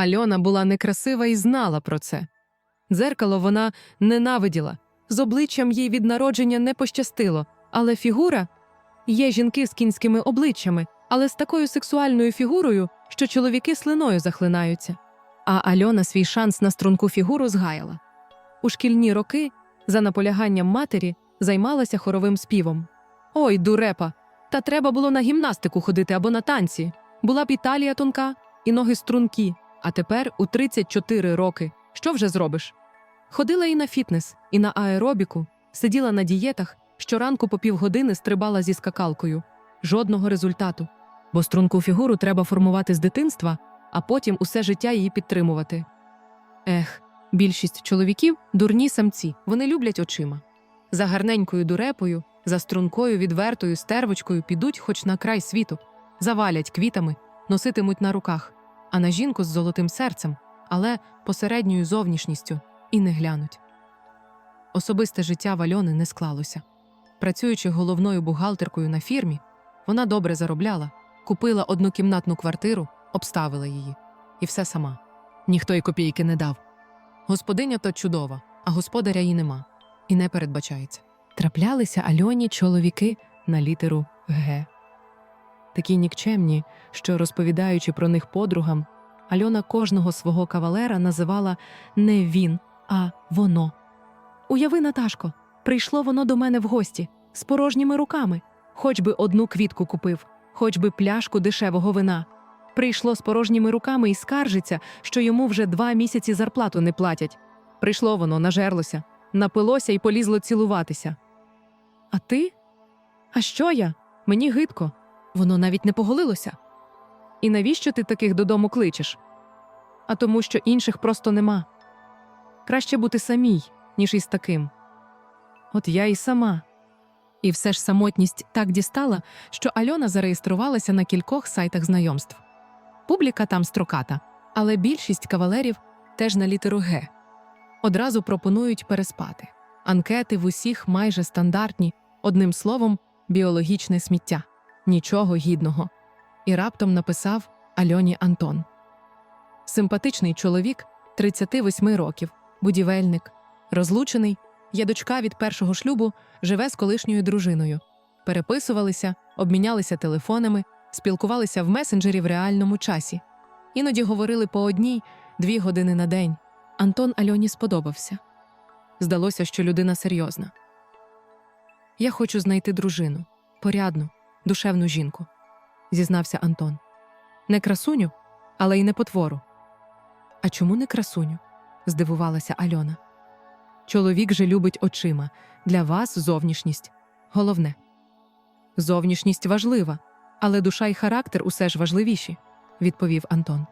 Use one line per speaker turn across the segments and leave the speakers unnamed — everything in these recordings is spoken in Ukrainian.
Альона була некрасива і знала про це. Дзеркало вона ненавиділа. З обличчям їй від народження не пощастило, але фігура є жінки з кінськими обличчями, але з такою сексуальною фігурою, що чоловіки слиною захлинаються. А Альона свій шанс на струнку фігуру згаяла. У шкільні роки, за наполяганням матері, займалася хоровим співом. Ой, дурепа! Та треба було на гімнастику ходити або на танці. Була б і талія тонка, і ноги стрункі. А тепер у 34 роки. Що вже зробиш? Ходила і на фітнес, і на аеробіку, сиділа на дієтах, щоранку по півгодини стрибала зі скакалкою. Жодного результату. Бо струнку фігуру треба формувати з дитинства, а потім усе життя її підтримувати. Ех, більшість чоловіків дурні самці, вони люблять очима. За гарненькою дурепою, за стрункою відвертою стервочкою підуть хоч на край світу, завалять квітами, носитимуть на руках, а на жінку з золотим серцем, але посередньою зовнішністю і не глянуть. Особисте життя Вальони не склалося. Працюючи головною бухгалтеркою на фірмі, вона добре заробляла, купила однокімнатну квартиру, обставила її. І все сама. Ніхто й копійки не дав. Господиня то чудова, а господаря їй нема. І не передбачається. Траплялися Альоні чоловіки на літеру Г. Такі нікчемні, що, розповідаючи про них подругам, Альона кожного свого кавалера називала не він, а воно. Уяви, Наташко, прийшло воно до мене в гості з порожніми руками, хоч би одну квітку купив, хоч би пляшку дешевого вина. Прийшло з порожніми руками і скаржиться, що йому вже два місяці зарплату не платять. Прийшло воно, нажерлося, напилося і полізло цілуватися. А ти? А що я? Мені гидко. Воно навіть не поголилося. І навіщо ти таких додому кличеш? А тому, що інших просто нема. Краще бути самій, ніж із таким. От я і сама. І все ж самотність так дістала, що Альона зареєструвалася на кількох сайтах знайомств. Публіка там строката, але більшість кавалерів теж на літеру Г. Одразу пропонують переспати. Анкети в усіх майже стандартні, одним словом, біологічне сміття. Нічого гідного. І раптом написав Альоні Антон. Симпатичний чоловік 38 років, будівельник, розлучений, є дочка від першого шлюбу, живе з колишньою дружиною. Переписувалися, обмінялися телефонами, спілкувалися в месенджері в реальному часі. Іноді говорили по одній, дві години на день. Антон Альоні сподобався. Здалося, що людина серйозна. Я хочу знайти дружину, порядну, душевну жінку, зізнався Антон. Не красуню, але й не потвору. А чому не красуню? здивувалася Альона. Чоловік же любить очима. Для вас зовнішність головне. Зовнішність важлива, але душа і характер усе ж важливіші, відповів Антон.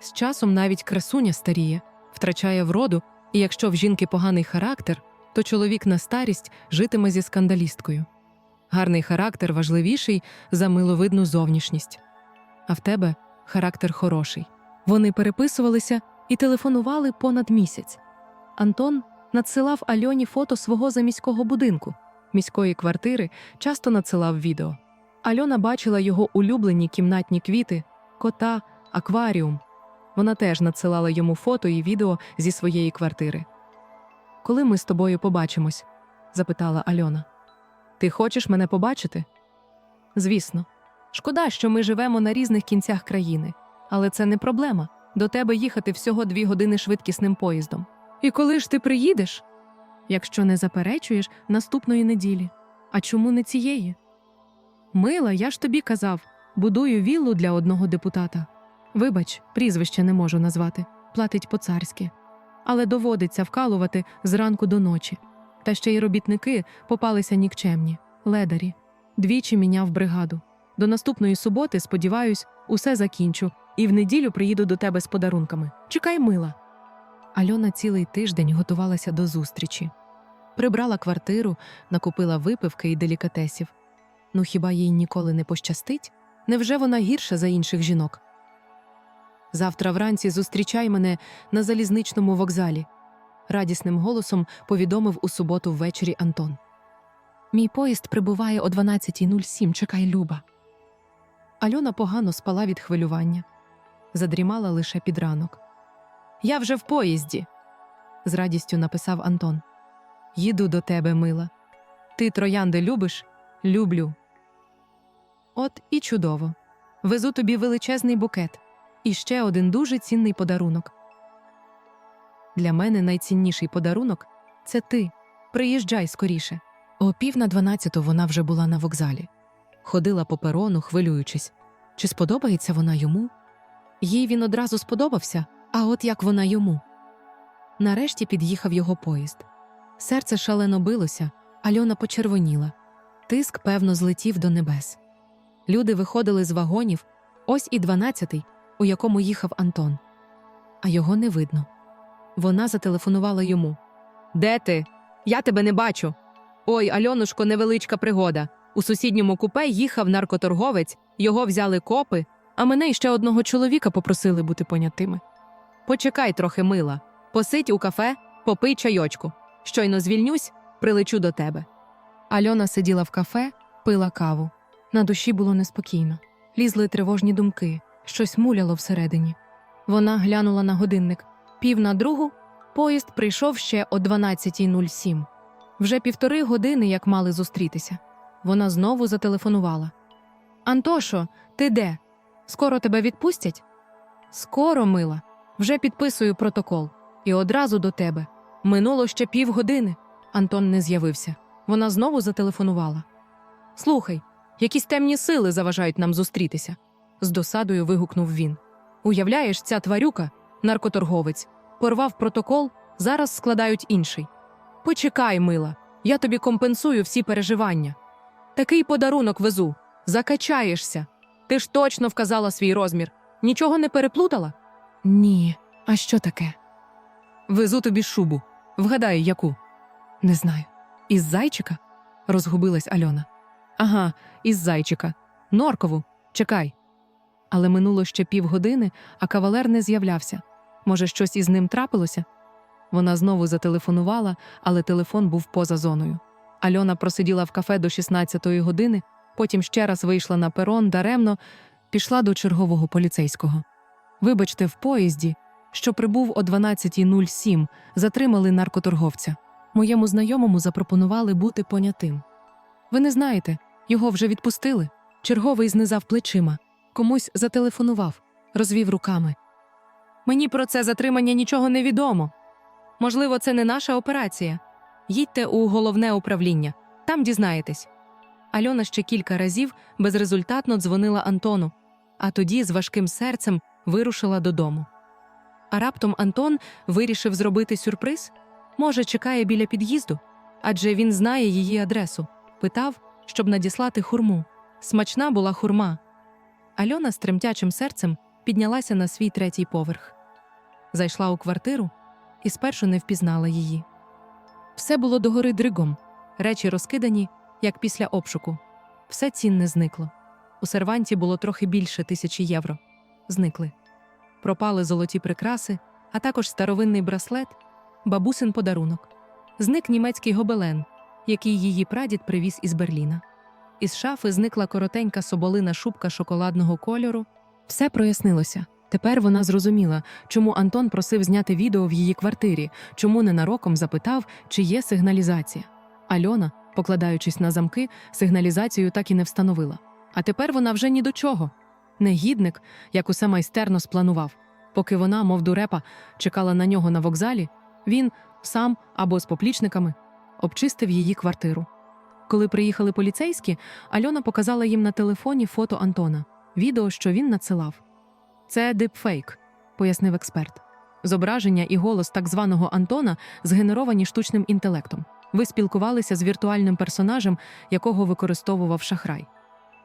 З часом навіть красуня старіє, втрачає вроду, і якщо в жінки поганий характер, то чоловік на старість житиме зі скандалісткою. Гарний характер важливіший за миловидну зовнішність. А в тебе характер хороший. Вони переписувалися і телефонували понад місяць. Антон надсилав Альоні фото свого заміського будинку, міської квартири, часто надсилав відео. Альона бачила його улюблені кімнатні квіти, кота, акваріум. Вона теж надсилала йому фото і відео зі своєї квартири. Коли ми з тобою побачимось? запитала Альона. Ти хочеш мене побачити? Звісно. Шкода, що ми живемо на різних кінцях країни, але це не проблема. До тебе їхати всього дві години швидкісним поїздом. І коли ж ти приїдеш? Якщо не заперечуєш, наступної неділі. А чому не цієї? Мила, я ж тобі казав, будую віллу для одного депутата. Вибач, прізвище не можу назвати, платить по-царськи. Але доводиться вкалувати зранку до ночі. Та ще й робітники попалися нікчемні, ледарі. Двічі міняв бригаду. До наступної суботи, сподіваюсь, усе закінчу, і в неділю приїду до тебе з подарунками. Чекай, мила. Альона цілий тиждень готувалася до зустрічі. Прибрала квартиру, накупила випивки і делікатесів. Ну хіба їй ніколи не пощастить? Невже вона гірша за інших жінок? Завтра вранці зустрічай мене на залізничному вокзалі, радісним голосом повідомив у суботу ввечері Антон. Мій поїзд прибуває о 12.07, чекай Люба. Альона погано спала від хвилювання. задрімала лише під ранок. Я вже в поїзді, з радістю написав Антон. Їду до тебе, мила. Ти троянди любиш? Люблю. От і чудово. Везу тобі величезний букет і ще один дуже цінний подарунок. Для мене найцінніший подарунок це ти. Приїжджай скоріше. О пів на дванадцяту вона вже була на вокзалі. Ходила по перону, хвилюючись. Чи сподобається вона йому? Їй він одразу сподобався, а от як вона йому. Нарешті під'їхав його поїзд. Серце шалено билося, Альона почервоніла. Тиск, певно, злетів до небес. Люди виходили з вагонів, ось і дванадцятий, у якому їхав Антон. А його не видно. Вона зателефонувала йому. Де ти? Я тебе не бачу. Ой, Альонушко, невеличка пригода. У сусідньому купе їхав наркоторговець, його взяли копи, а мене і ще одного чоловіка попросили бути понятими. Почекай трохи мила, посидь у кафе, попий чайочку. Щойно звільнюсь, прилечу до тебе. Альона сиділа в кафе, пила каву. На душі було неспокійно. Лізли тривожні думки, щось муляло всередині. Вона глянула на годинник. Пів на другу поїзд прийшов ще о 12.07. Вже півтори години, як мали зустрітися. Вона знову зателефонувала. Антошо, ти де? Скоро тебе відпустять? Скоро, мила. Вже підписую протокол. І одразу до тебе. Минуло ще півгодини. Антон не з'явився. Вона знову зателефонувала. Слухай, якісь темні сили заважають нам зустрітися. з досадою вигукнув він. Уявляєш, ця тварюка, наркоторговець, порвав протокол, зараз складають інший. Почекай, мила, я тобі компенсую всі переживання. Такий подарунок везу. Закачаєшся. Ти ж точно вказала свій розмір. Нічого не переплутала? Ні. А що таке? Везу тобі шубу. Вгадай, яку? Не знаю. Із зайчика? розгубилась Альона. Ага, із зайчика. Норкову. Чекай. Але минуло ще півгодини, а кавалер не з'являвся. Може, щось із ним трапилося? Вона знову зателефонувала, але телефон був поза зоною. Альона просиділа в кафе до 16-ї години, потім ще раз вийшла на перон, даремно пішла до чергового поліцейського. Вибачте, в поїзді, що прибув о 12.07, затримали наркоторговця. Моєму знайомому запропонували бути понятим. Ви не знаєте, його вже відпустили. Черговий знизав плечима, комусь зателефонував, розвів руками. Мені про це затримання нічого не відомо. Можливо, це не наша операція. Їдьте у головне управління, там дізнаєтесь. Альона ще кілька разів безрезультатно дзвонила Антону, а тоді з важким серцем вирушила додому. А раптом Антон вирішив зробити сюрприз? Може, чекає біля під'їзду? Адже він знає її адресу. Питав, щоб надіслати хурму. Смачна була хурма. Альона з тремтячим серцем піднялася на свій третій поверх. Зайшла у квартиру і спершу не впізнала її. Все було догори дригом, речі розкидані, як після обшуку. Все цінне зникло. У серванті було трохи більше тисячі євро. Зникли. Пропали золоті прикраси, а також старовинний браслет, бабусин подарунок. Зник німецький гобелен, який її прадід привіз із Берліна. Із шафи зникла коротенька соболина шубка шоколадного кольору. Все прояснилося. Тепер вона зрозуміла, чому Антон просив зняти відео в її квартирі, чому ненароком запитав, чи є сигналізація. Альона, покладаючись на замки, сигналізацію так і не встановила. А тепер вона вже ні до чого. Негідник, як усе майстерно спланував. Поки вона, мов дурепа, чекала на нього на вокзалі, він сам або з поплічниками обчистив її квартиру. Коли приїхали поліцейські, Альона показала їм на телефоні фото Антона, відео, що він надсилав. Це дипфейк, пояснив експерт. Зображення і голос так званого Антона згенеровані штучним інтелектом. Ви спілкувалися з віртуальним персонажем, якого використовував шахрай.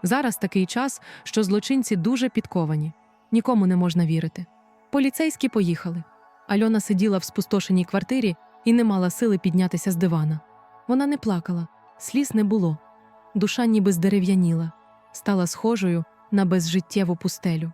Зараз такий час, що злочинці дуже підковані, нікому не можна вірити. Поліцейські поїхали. Альона сиділа в спустошеній квартирі і не мала сили піднятися з дивана. Вона не плакала, сліз не було. Душа ніби здерев'яніла, стала схожою на безжиттєву пустелю.